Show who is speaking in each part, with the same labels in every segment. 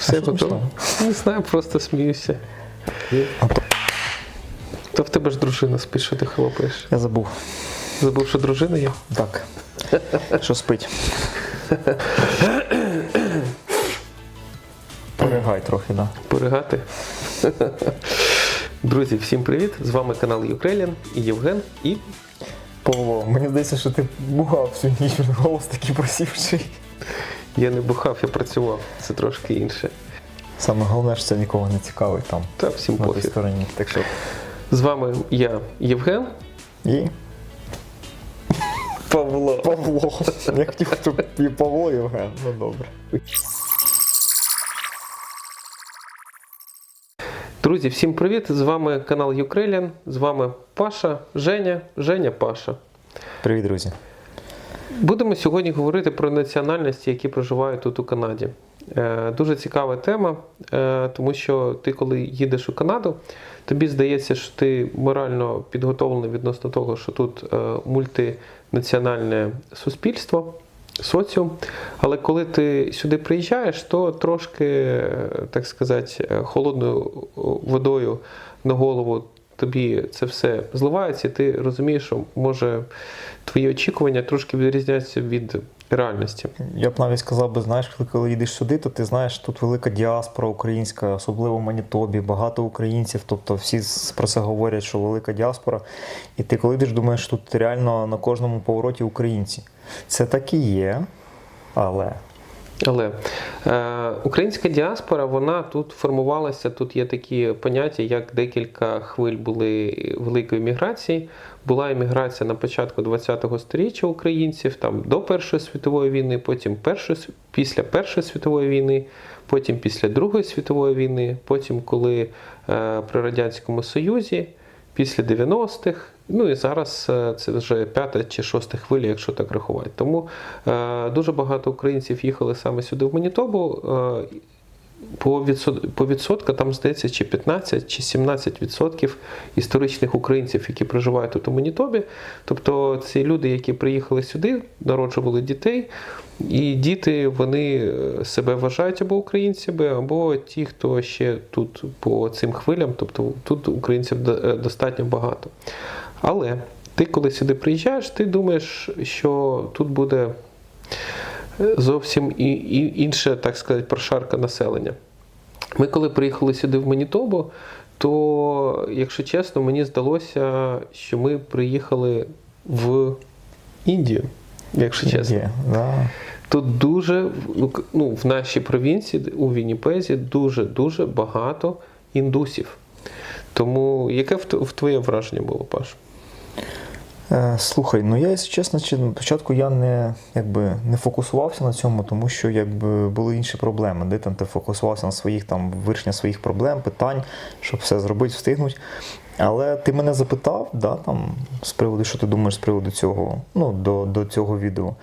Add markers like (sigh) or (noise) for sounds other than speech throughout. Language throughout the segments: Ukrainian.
Speaker 1: Все готово. Не знаю, просто сміюся.
Speaker 2: То
Speaker 1: в тебе ж дружина спить, що ти хлопаєш.
Speaker 2: Я забув.
Speaker 1: Забув, що дружина є?
Speaker 2: Так. Що спить? Поригай трохи, да.
Speaker 1: Поригати. Друзі, всім привіт! З вами канал Юкрелін і Євген. І
Speaker 2: Павло, мені здається, що ти бугав всю ніч, голос такий просівший.
Speaker 1: Я не бухав, я працював. Це трошки інше.
Speaker 2: Саме головне, що це нікого не цікавить там,
Speaker 1: Та всім
Speaker 2: на тій
Speaker 1: пофіг.
Speaker 2: стороні. Так що.
Speaker 1: З вами я, Євген.
Speaker 2: І
Speaker 1: Павло.
Speaker 2: Павло. Я хотів, щоб і Павло Євген. Ну добре.
Speaker 1: Друзі, всім привіт! З вами канал Юкрелін. З вами Паша, Женя, Женя Паша.
Speaker 2: Привіт, друзі.
Speaker 1: Будемо сьогодні говорити про національності, які проживають тут у Канаді. Е, Дуже цікава тема, е, тому що ти, коли їдеш у Канаду, тобі здається, що ти морально підготовлений відносно того, що тут е, мультинаціональне суспільство, соціум. Але коли ти сюди приїжджаєш, то трошки, так сказати, холодною водою на голову тобі це все зливається, і ти розумієш, що може твої очікування трошки відрізняються від реальності.
Speaker 2: Я б навіть сказав би, знаєш, коли, їдеш сюди, то ти знаєш, тут велика діаспора українська, особливо в Манітобі, багато українців, тобто всі про це говорять, що велика діаспора. І ти коли йдеш, думаєш, тут реально на кожному повороті українці. Це так і є, але
Speaker 1: Але е, українська діаспора, вона тут формувалася. Тут є такі поняття, як декілька хвиль були великої міграції. Була еміграція на початку ХХ століття українців, там до Першої світової війни, потім першої, після Першої світової війни, потім після Другої світової війни, потім, коли е, при Радянському Союзі, після 90-х. Ну і зараз е, це вже п'ята чи шоста хвиля, якщо так рахувати. Тому е, дуже багато українців їхали саме сюди в Манітобу. По, відсот, по відсотка там здається чи 15 чи 17 відсотків історичних українців, які проживають тут у Манітобі. Тобто це люди, які приїхали сюди, народжували дітей, і діти вони е, себе вважають або українцями, або ті, хто ще тут по цим хвилям, тобто тут українців е, достатньо багато. Але ти, коли сюди приїжджаєш, ти думаєш, що тут буде зовсім і, і, інше, так сказати, прошарка населення. Ми, коли приїхали сюди в Манітобу, то, якщо чесно, мені здалося, що ми приїхали в Індію, якщо чесно.
Speaker 2: є. Да.
Speaker 1: Тут дуже ну, в нашій провінції, у Вінніпезі, дуже дуже багато індусів. Тому яке в в твоє враження було, Паш?
Speaker 2: Е, Слухай, ну я, якщо чесно, спочатку я не, якби, не фокусувався на цьому, тому що якби, були інші проблеми. Де там ти фокусувався на своїх там вирішення своїх проблем, питань, щоб все зробити, встигнути. Але ти мене запитав, да, там, з приводу, що ти думаєш з приводу цього, ну, до, до цього відео.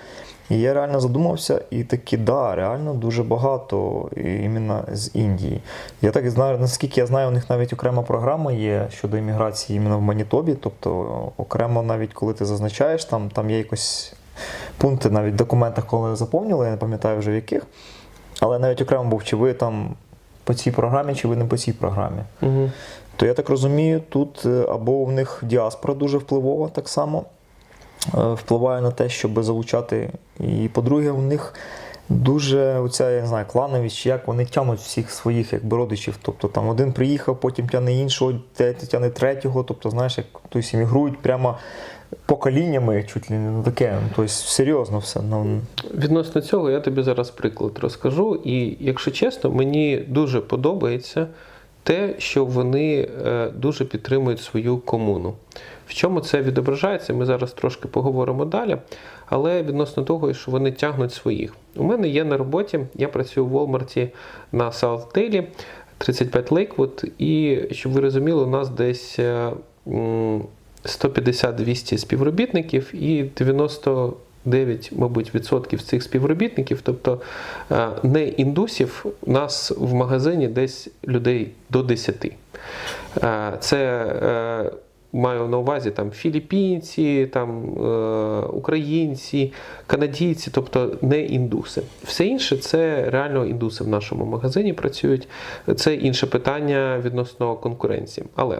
Speaker 2: І я реально задумався, і таки, да, реально дуже багато і іменно з Індії. Я так і знаю, наскільки я знаю, у них навіть окрема програма є щодо імміграції іменно в Манітобі. Тобто окремо, навіть коли ти зазначаєш, там, там є якось пункти навіть в документах, коли заповнили, я не пам'ятаю вже в яких. Але навіть окремо був, чи ви там по цій програмі, чи ви не по цій програмі.
Speaker 1: Угу.
Speaker 2: То я так розумію, тут е, або в них діаспора дуже впливова так само впливає на те, щоб залучати. І по-друге, у них дуже оця, я не знаю, клановість, як вони тянуть всіх своїх якби, родичів. Тобто там один приїхав, потім тяне іншого, тяне третього. Тобто, знаєш, як тобто, іммігрують прямо поколіннями, чуть ли не таке. Тобто серйозно все. Ну,
Speaker 1: Відносно цього я тобі зараз приклад розкажу. І якщо чесно, мені дуже подобається те, що вони е, дуже підтримують свою комуну. В чому це відображається, ми зараз трошки поговоримо далі. Але відносно того, що вони тягнуть своїх. У мене є на роботі, я працюю в Walmart на Саутдейлі, 35 Лейквуд, і щоб ви розуміли, у нас десь е, 150-200 співробітників і 90 9, мабуть, відсотків цих співробітників, тобто е, не індусів, у нас в магазині десь людей до 10. Е, Це е, маю на увазі там філіппінці, там українці, канадійці, тобто не індуси. Все інше це реально індуси в нашому магазині працюють. Це інше питання відносно конкуренції. Але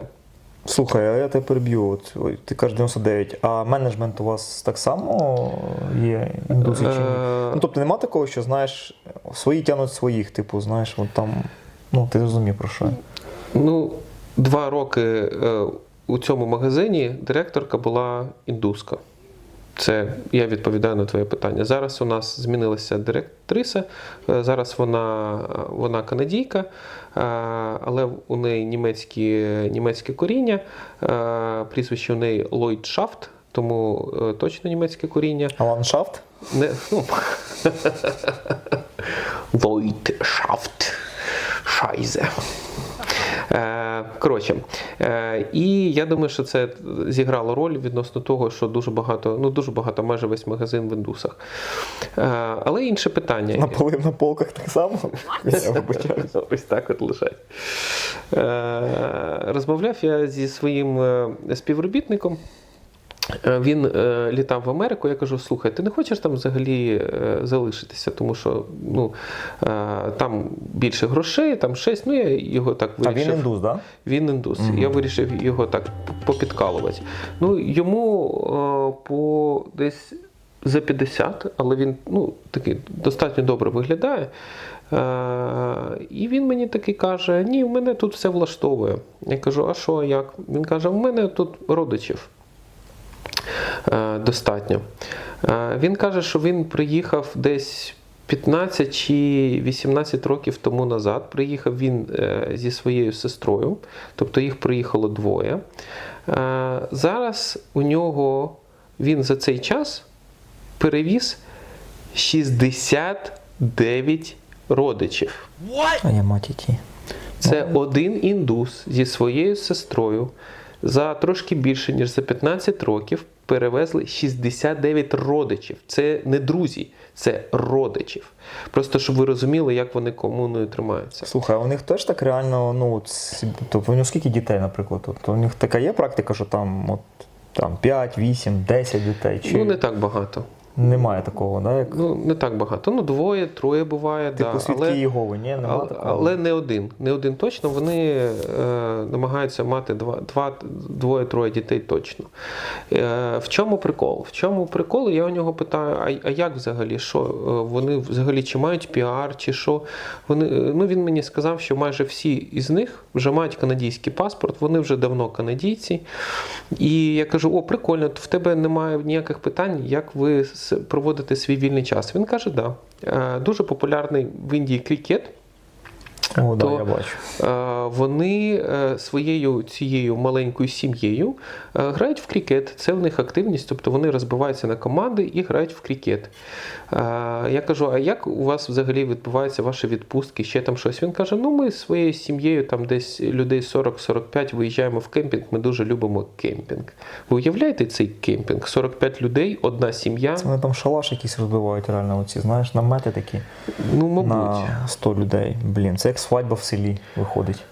Speaker 2: Слухай, а я тебе переб'ю. От, ой, ти кажеш 99, а менеджмент у вас так само є індусі?
Speaker 1: Е,
Speaker 2: Ну, тобто нема такого, що знаєш, свої тянуть своїх, типу, знаєш, от там. Ну, ти розумів про що.
Speaker 1: Ну, два роки е, у цьому магазині директорка була індуска. Це я відповідаю на твоє питання. Зараз у нас змінилася директриса. е, Зараз вона, вона канадійка, е, але у неї німецькі, німецьке коріння. е, Прізвище у неї Ллойд Шафт, тому точно німецьке коріння.
Speaker 2: А ландшафт?
Speaker 1: Не, ну, Ллойд Шафт. Шайзе. Е, Коротше, е, і я думаю, що це зіграло роль відносно того, що дуже багато, ну дуже багато, майже весь магазин в індусах. Е, Але інше питання.
Speaker 2: На поли на полках так само?
Speaker 1: Ось так от лежать. Розмовляв я зі своїм співробітником. Е, Він е, літав в Америку. Я кажу: слухай, ти не хочеш там взагалі е, залишитися, тому що ну, е, там більше грошей, там щось. Ну, я його так
Speaker 2: А він індус, так?
Speaker 1: Він індус. Я вирішив його так попідкалувати. Ну, йому е, по десь за 50, але він ну, такий достатньо добре виглядає. Е, і він мені такий каже: Ні, в мене тут все влаштовує. Я кажу, а що, як? Він каже: в мене тут родичів достатньо. Е, Він каже, що він приїхав десь 15 чи 18 років тому назад. Приїхав він е, зі своєю сестрою, тобто їх приїхало двоє. Е, Зараз у нього він за цей час перевіз 69 родичів.
Speaker 2: А я мать.
Speaker 1: Це один індус зі своєю сестрою за трошки більше, ніж за 15 років перевезли 69 родичів. Це не друзі, це родичів. Просто щоб ви розуміли, як вони комуною тримаються.
Speaker 2: Слухай, а у них теж так реально, ну, тобто у них скільки дітей, наприклад? От, у них така є практика, що там, от, там 5, 8, 10 дітей? Чи
Speaker 1: Ну, не так багато.
Speaker 2: Немає такого, да? Як,
Speaker 1: Ну, не так багато. Ну, двоє, троє буває.
Speaker 2: типу
Speaker 1: да,
Speaker 2: свідки
Speaker 1: але...
Speaker 2: Єгови, ні? Нема
Speaker 1: Але,
Speaker 2: такого?
Speaker 1: але не один. Не один точно. Вони е, намагаються мати два, два, двоє-троє дітей точно. Е, в чому прикол? В чому прикол? Я у нього питаю: а, а як взагалі? Що? Е, Вони взагалі чи мають піар, чи що? Вони, е, ну, він мені сказав, що майже всі із них вже мають канадійський паспорт, вони вже давно канадійці. І я кажу: о, прикольно, в тебе немає ніяких питань, як ви проводите свій вільний час. Він каже, так. Да. Е, Дуже популярний в Індії крикет.
Speaker 2: О, да, я бачу.
Speaker 1: Е, Вони е, своєю цією маленькою сім'єю е, грають в крикет. Це в них активність, тобто вони розбиваються на команди і грають в крикет. Е, Я кажу: а як у вас взагалі відбуваються ваші відпустки? Ще там щось? Він каже: ну ми своєю сім'єю, там десь людей 40-45 виїжджаємо в кемпінг. Ми дуже любимо кемпінг. Ви уявляєте цей кемпінг? 45 людей, одна сім'я.
Speaker 2: Це вони там шалаш якийсь розбивають реально, оці, знаєш, намети такі
Speaker 1: Ну, мабуть.
Speaker 2: на 100 людей. Блін, це як свадьба в селі виходить.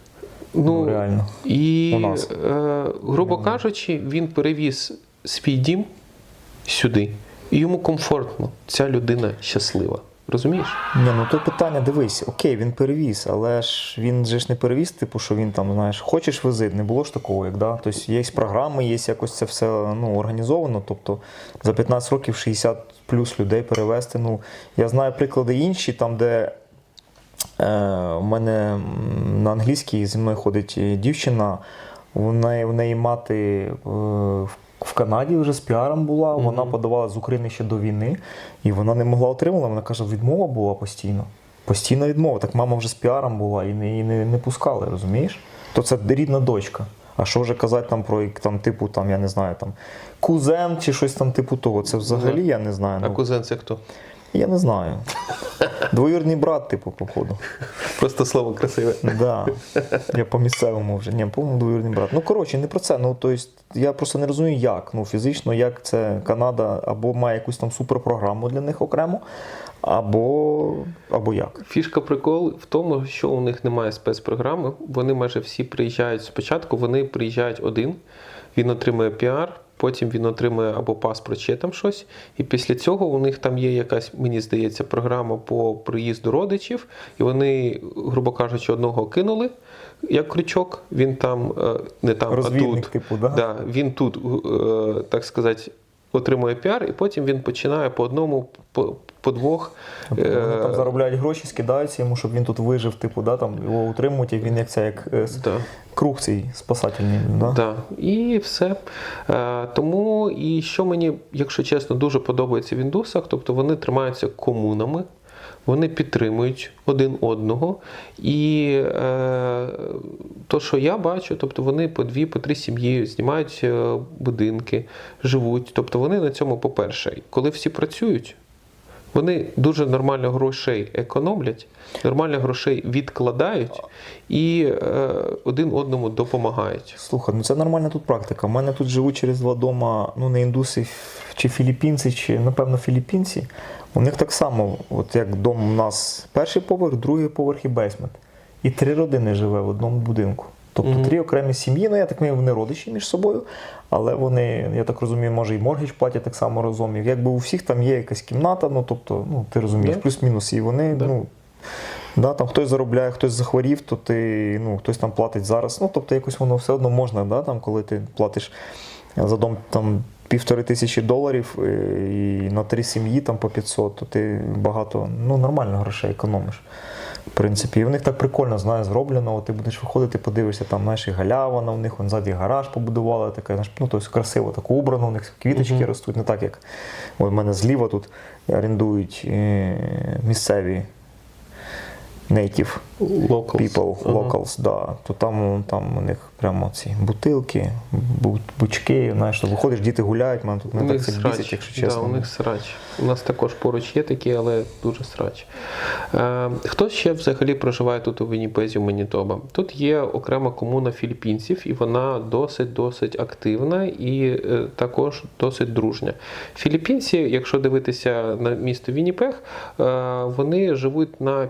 Speaker 1: Ну,
Speaker 2: реально.
Speaker 1: І,
Speaker 2: У нас.
Speaker 1: Е, грубо кажучи, він перевіз свій дім сюди, і йому комфортно. Ця людина щаслива. Розумієш?
Speaker 2: Ні, ну то питання, дивись, окей, він перевіз, але ж він же ж не перевіз, типу, що він там, знаєш, хочеш вези, не було ж такого, як да. Тобто є програми, є якось це все ну, організовано. Тобто за 15 років 60 плюс людей перевезти. Ну, я знаю приклади інші, там, де у мене на англійській зі мною ходить е, дівчина, у неї, у неї мати е, в в Канаді вже з піаром була, вона подавала з України ще до війни, і вона не могла отримала. Вона каже, відмова була постійно. Постійна відмова. Так мама вже з піаром була і не, і не, не пускали, розумієш? То це рідна дочка. А що вже казати там про там, типу, там, я не знаю, там кузен чи щось там типу того. Це взагалі я не знаю.
Speaker 1: А
Speaker 2: Ну,
Speaker 1: кузен це хто?
Speaker 2: Я не знаю. Двоюрний брат, типу, походу.
Speaker 1: Просто слово красиве.
Speaker 2: Да. Я по місцевому вже. Ні, по-моєму, двоюрний брат. Ну, коротше, не про це. Ну, то есть, я просто не розумію, як. Ну, фізично, як це Канада або має якусь там суперпрограму для них окремо, або, або як.
Speaker 1: Фішка прикол в тому, що у них немає спецпрограми. Вони майже всі приїжджають спочатку. Вони приїжджають один, він отримує піар. Потім він отримує або паспорт, ще там щось. І після цього у них там є якась, мені здається, програма по приїзду родичів, і вони, грубо кажучи, одного кинули як крючок. Він там е, не там, а тут.
Speaker 2: типу, да?
Speaker 1: Да, він тут, е, так сказати, отримує піар, і потім він починає по одному, по, по двох.
Speaker 2: Тобто вони там
Speaker 1: е,
Speaker 2: заробляють гроші, скидаються йому, щоб він тут вижив, типу, да, там його утримують, і він як це як е,
Speaker 1: да.
Speaker 2: круг цей спасательний. Да?
Speaker 1: Да. І все. Е, тому, і що мені, якщо чесно, дуже подобається в індусах, тобто вони тримаються комунами, вони підтримують один одного. І е, то, що я бачу, тобто вони по дві, по три сім'ї знімають будинки, живуть. Тобто вони на цьому, по-перше, коли всі працюють. Вони дуже нормально грошей економлять, нормально грошей відкладають і е, один одному допомагають.
Speaker 2: Слухай, ну це нормальна тут практика. У мене тут живуть через два дома, ну не індуси чи філіппінці, чи напевно філіппінці. У них так само, от як дом у нас перший поверх, другий поверх і бейсмент. І три родини живе в одному будинку. Тобто
Speaker 1: Мгм.
Speaker 2: три окремі сім'ї, ну я так розумію, вони родичі між собою, але вони, я так розумію, може і моргіч платять так само разом. Якби у всіх там є якась кімната, ну тобто, ну ти розумієш,
Speaker 1: Да.
Speaker 2: плюс-мінус, і вони,
Speaker 1: Да.
Speaker 2: ну. Да, там хтось заробляє, хтось захворів, то ти, ну, хтось там платить зараз. Ну, тобто якось воно все одно можна, да, там, коли ти платиш за дом там, півтори тисячі доларів е, і на три сім'ї там, по 500, то ти багато, ну, нормально грошей економиш. В принципі, і в них так прикольно, знає, зроблено. О, ти будеш виходити, подивишся, там, знаєш, і галява у них, вон ззаді гараж побудували, таке, знаєш, ну, тобто красиво, так убрано, у них квіточки
Speaker 1: Мгм.
Speaker 2: ростуть, не так, як в мене зліва тут орендують е, місцеві native
Speaker 1: Locals.
Speaker 2: people,
Speaker 1: Ага.
Speaker 2: locals, да, то там, там у них прямо ці бутилки, бучки, знаєш, то виходиш, діти гуляють, мене тут
Speaker 1: У
Speaker 2: так це бісить, якщо чесно.
Speaker 1: Да, у них срач. У нас також поруч є такі, але дуже срач. Е, хто ще взагалі проживає тут у Вінніпезі, в Манітоба? Тут є окрема комуна філіппінців, і вона досить-досить активна і е, також досить дружня. Філіппінці, якщо дивитися на місто Вінніпег, е, вони живуть на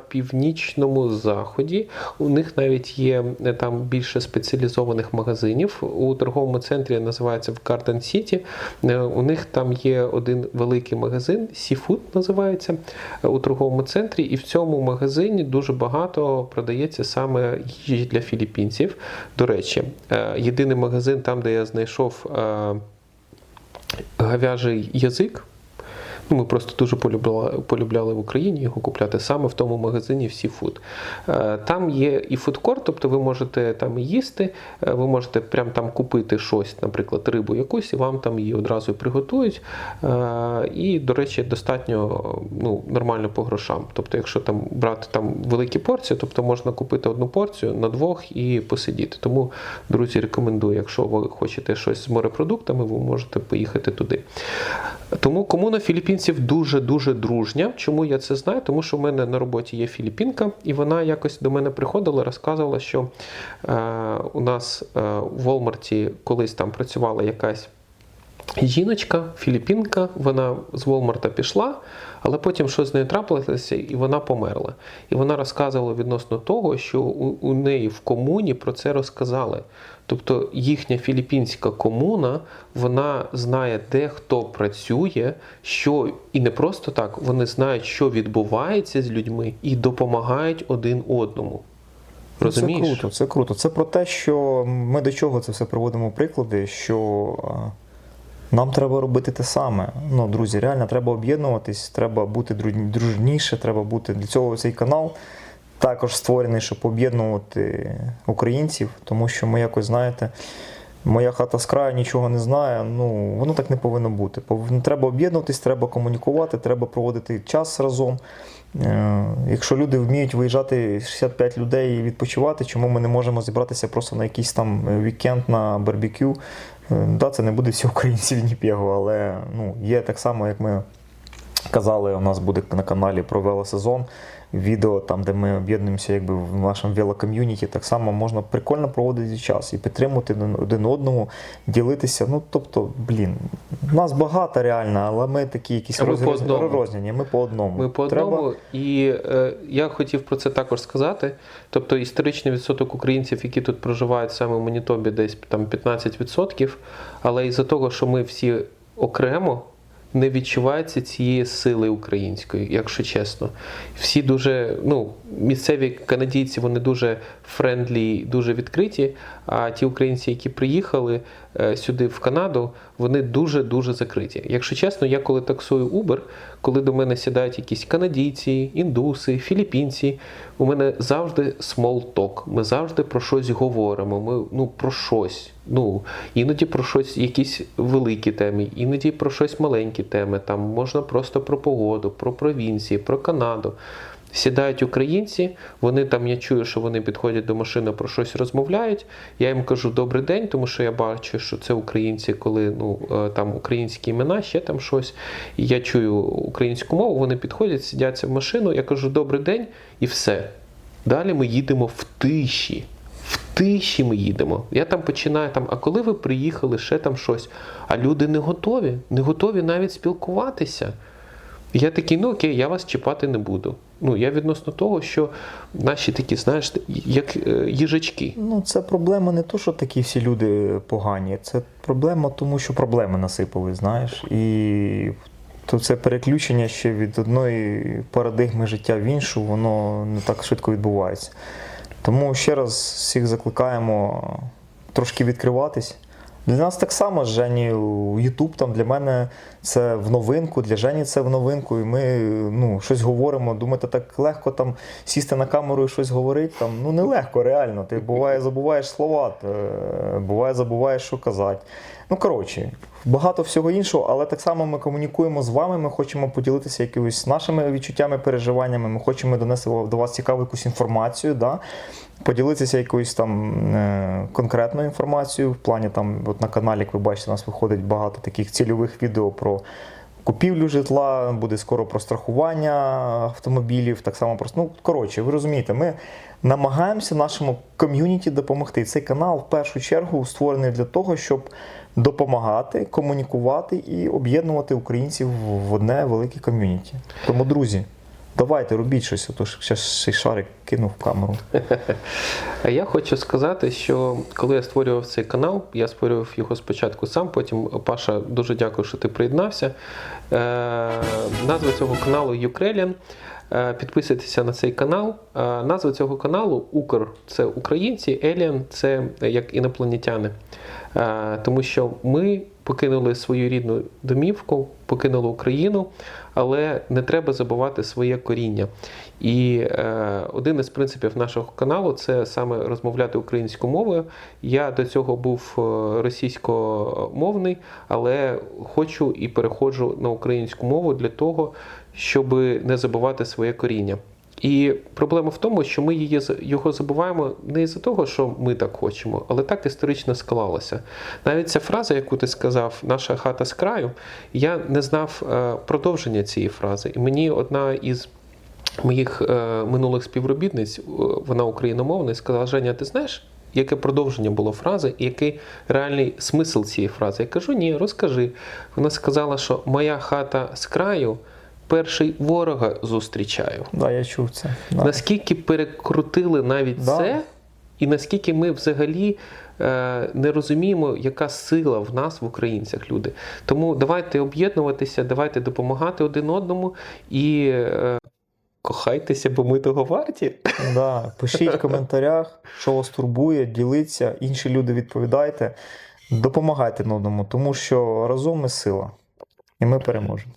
Speaker 1: північному заході. У них навіть є е, там більше спеціалізованих магазинів. У торговому центрі називається в Garden City. Е, У них там є один великий магазин, Seafood називається е, у торговому центрі, і в цьому магазині дуже багато продається саме їжі для філіппінців. До речі, єдиний магазин, там, де я знайшов гавяжий язик. Ми просто дуже полюбляли, полюбляли в Україні його купляти саме в тому магазині всі фуд. Е, Там є і фудкорт, тобто ви можете там їсти, е, ви можете прям там купити щось, наприклад, рибу якусь, і вам там її одразу приготують. Е, І, до речі, достатньо ну, нормально по грошам. Тобто, якщо там брати там великі порції, тобто можна купити одну порцію на двох і посидіти. Тому, друзі, рекомендую, якщо ви хочете щось з морепродуктами, ви можете поїхати туди. Тому кому на комуна філіппінців дуже-дуже дружня. Чому я це знаю? Тому що в мене на роботі є філіппінка, і вона якось до мене приходила, розказувала, що е, у нас е, в Волмарті колись там працювала якась. Жіночка, філіппінка, вона з Волмарта пішла, але потім щось з нею трапилося, і вона померла. І вона розказувала відносно того, що у, у неї в комуні про це розказали. Тобто їхня філіппінська комуна, вона знає, де хто працює, що і не просто так, вони знають, що відбувається з людьми, і допомагають один одному. Розумієш?
Speaker 2: Це круто, це круто. Це про те, що ми до чого це все приводимо приклади, що нам треба робити те саме. Ну, друзі, реально треба об'єднуватись, треба бути дружніше, треба бути для цього цей канал також створений, щоб об'єднувати українців, тому що ми якось знаєте. Моя хата з краю нічого не знає. Ну воно так не повинно бути. Треба об'єднуватись, треба комунікувати, треба проводити час разом. Е, Якщо люди вміють виїжджати 65 людей і відпочивати, чому ми не можемо зібратися просто на якийсь там е, вікенд на барбекю? Да, це не буде всі українці в Вінніпегу, але ну, є так само, як ми казали, у нас буде на каналі про велосезон. Відео там, де ми об'єднуємося якби в нашому велоком'юніті, так само можна прикольно проводити час і підтримувати один- одного, ділитися. Ну тобто, блін, нас багато реально, але ми такі якісь
Speaker 1: ми
Speaker 2: роз-
Speaker 1: по одному.
Speaker 2: розрізняні, Ми по одному.
Speaker 1: Ми по
Speaker 2: Треба-
Speaker 1: одному, і е, я хотів про це також сказати. Тобто історичний відсоток українців, які тут проживають саме в Манітобі, десь там 15%, але із-за того, що ми всі окремо. Не відчувається цієї сили української, якщо чесно. Всі дуже, ну, місцеві канадійці, вони дуже френдлі, дуже відкриті. А ті українці, які приїхали сюди в Канаду, вони дуже-дуже закриті. Якщо чесно, я коли таксую Uber, коли до мене сідають якісь канадійці, індуси, філіппінці, у мене завжди small talk. Ми завжди про щось говоримо. Ми ну про щось. Ну іноді про щось, якісь великі теми, іноді про щось маленькі теми. Там можна просто про погоду, про провінції, про Канаду. Сідають українці, вони там, я чую, що вони підходять до машини, про щось розмовляють. Я їм кажу добрий день, тому що я бачу, що це українці, коли ну е, там українські імена, ще там щось. І я чую українську мову, вони підходять, сидяться в машину, я кажу добрий день і все. Далі ми їдемо в тиші. В тиші ми їдемо. Я там починаю там, а коли ви приїхали, ще там щось. А люди не готові, не готові навіть спілкуватися. І Я такий, ну окей, я вас чіпати не буду. Ну, я відносно того, що наші такі, знаєш, як е, їжачки.
Speaker 2: Ну, це проблема не то, що такі всі люди погані. Це проблема, тому що проблеми насипали, знаєш. І то це переключення ще від одної парадигми життя в іншу, воно не так швидко відбувається. Тому ще раз всіх закликаємо трошки відкриватись. Для нас так само Жені Ютуб там для мене це в новинку, для Жені це в новинку, і ми ну, щось говоримо. Думаєте, так легко там сісти на камеру і щось говорити? Там, ну нелегко, реально. Ти буває забуваєш слова, е, буває забуваєш, що казати. Ну, коротше, багато всього іншого, але так само ми комунікуємо з вами, ми хочемо поділитися якимось нашими відчуттями, переживаннями, ми хочемо донести до вас цікаву якусь інформацію. Да? поділитися якоюсь там е, конкретною інформацією. В плані там, от на каналі, як ви бачите, у нас виходить багато таких цільових відео про купівлю житла, буде скоро про страхування автомобілів. Так само про Ну, коротше, ви розумієте, ми намагаємося нашому ком'юніті допомогти. Цей канал в першу чергу створений для того, щоб допомагати, комунікувати і об'єднувати українців в одне велике ком'юніті. Тому, друзі. Давайте робіть щось, а то зараз цей шарик кинув в камеру.
Speaker 1: Я хочу сказати, що коли я створював цей канал, я створював його спочатку сам, потім Паша, дуже дякую, що ти приєднався. Е, назва цього каналу Ukrainian. Е, Підписуйтеся на цей канал. Е, Назва цього каналу Укр це українці, Еліан це як інопланетяни. Е, Тому що ми покинули свою рідну домівку, покинули Україну, але не треба забувати своє коріння. І е, один із принципів нашого каналу це саме розмовляти українською мовою. Я до цього був е, російськомовний, але хочу і переходжу на українську мову для того, щоб не забувати своє коріння. І проблема в тому, що ми її, його забуваємо не із-за того, що ми так хочемо, але так історично склалося. Навіть ця фраза, яку ти сказав, наша хата з краю, я не знав е, продовження цієї фрази. І мені одна із моїх е, минулих співробітниць, е, вона україномовна, сказала: Женя, ти знаєш? Яке продовження було фрази, і який реальний смисл цієї фрази? Я кажу, ні, розкажи. Вона сказала, що моя хата з краю перший ворога зустрічаю.
Speaker 2: Да, я чув це. Да.
Speaker 1: Наскільки перекрутили навіть
Speaker 2: Да.
Speaker 1: це, і наскільки ми взагалі е, не розуміємо, яка сила в нас, в українцях, люди. Тому давайте об'єднуватися, давайте допомагати один одному і е, кохайтеся, бо ми того варті.
Speaker 2: Да. Пишіть в коментарях, що вас турбує, діліться, інші люди відповідайте, допомагайте на одному, тому що разом ми сила. І ми переможемо.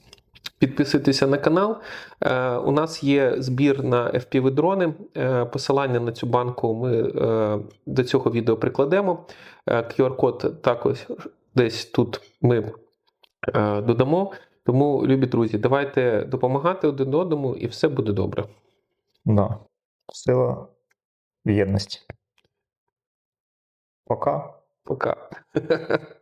Speaker 1: Підписуйтеся на канал. Е, у нас є збір на FPV-дрони. Е, посилання на цю банку ми е, до цього відео прикладемо. QR-код також десь тут ми додамо. Тому, любі друзі, давайте допомагати один одному, і все буде добре.
Speaker 2: Да. Сила в єдності. Пока.
Speaker 1: Пока. (laughs)